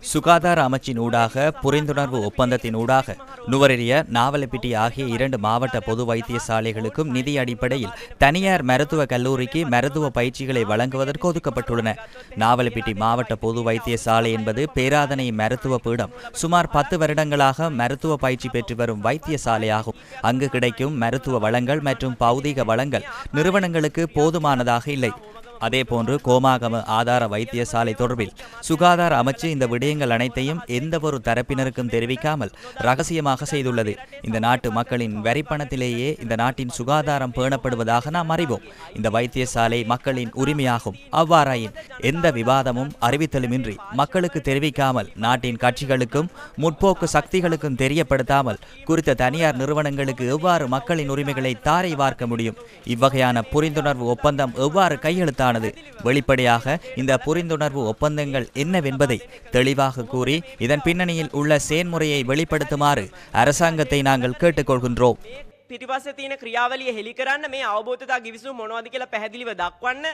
சுகாதார அமைச்சின் ஊடாக புரிந்துணர்வு ஒப்பந்தத்தின் ஊடாக நுவரெலிய நாவலப்பிட்டி ஆகிய இரண்டு மாவட்ட பொது வைத்தியசாலைகளுக்கும் நிதி அடிப்படையில் தனியார் மருத்துவ கல்லூரிக்கு மருத்துவ பயிற்சிகளை வழங்குவதற்கு ஒதுக்கப்பட்டுள்ளன. நாவலப்பிட்டி மாவட்ட பொது வைத்தியசாலை என்பது பேராதனை மருத்துவ பீடம். சுமார் பத்து வருடங்களாக மருத்துவ பயிற்சி பெற்று வரும் வைத்தியசாலையாகும். அங்கு கிடைக்கும் மருத்துவ வளங்கள் மற்றும் பௌதீக வளங்கள் நிறுவனங்களுக்கு போதுமானதாக இல்லை. அதேபோன்று கோமாகம ஆதார வைத்தியசாலை தொடர்பில் சுகாதார அமைச்சு இந்த விடயங்கள் அனைத்தையும் எந்த ஒரு தரப்பினருக்கும் தெரிவிக்காமல் ரகசியமாக செய்துள்ளது. இந்த நாட்டு மக்களின் வரிப்பணத்திலேயே இந்த நாட்டின் சுகாதாரம் பேணப்படுவதாக நாம் அறிவோம். இந்த வைத்தியசாலை மக்களின் உரிமையாகும். அவ்வாறாயின் எந்த விவாதமும் அறிவித்தலுமின்றி மக்களுக்கு தெரிவிக்காமல் நாட்டின் கட்சிகளுக்கும் முற்போக்கு சக்திகளுக்கும் தெரியப்படுத்தாமல் குறித்த தனியார் நிறுவனங்களுக்கு எவ்வாறு மக்களின் உரிமைகளை தாரை வார்க்க முடியும்? இவ்வகையான புரிந்துணர்வு ஒப்பந்தம் எவ்வாறு கையெழுத்தானது வெளிப்படையாக இந்த புரிந்துணர்வு ஒப்பந்தங்கள் என்னவென்பதை தெளிவாக கூறி இதன் பின்னணியில் உள்ள செயன்முறையை வெளிப்படுத்துமாறு அரசாங்கத்தை நாங்கள் கேட்டுக்கொள்கின்றோம் පිටිපස්සේ තියෙන ක්‍රියාවලිය හෙළි කරන්න මේ අවබෝධතා ගිවිසුම් මොනවද කියලා පැහැදිලිව දක්වන්න